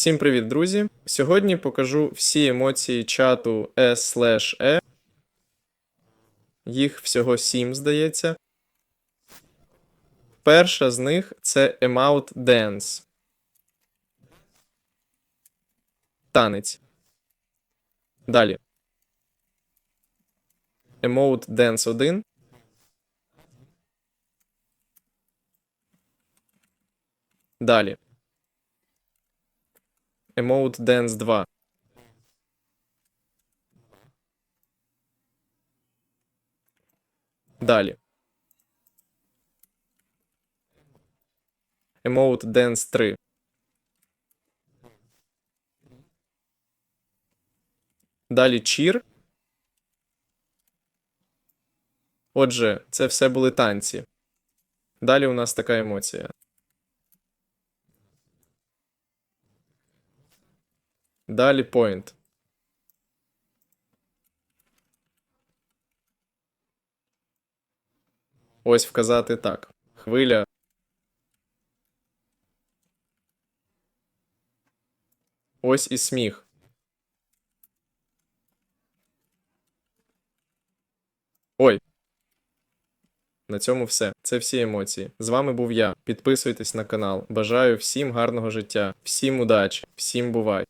Всім привіт, друзі! Сьогодні покажу всі емоції чату S/E. Їх всього 7, здається. Перша з них це Emote Dance. Танець. Далі. Emote Dance 1. Далі. Emote Dance 2. Далі. Emote Dance 3. Далі Cheer. Отже, це все були танці. Далі у нас така емоція. Далі point. Ось вказати так. Хвиля. Ось і сміх. Ой. На цьому все. Це всі емоції. З вами був я. Підписуйтесь на канал. Бажаю всім гарного життя, всім удачі, всім бувай.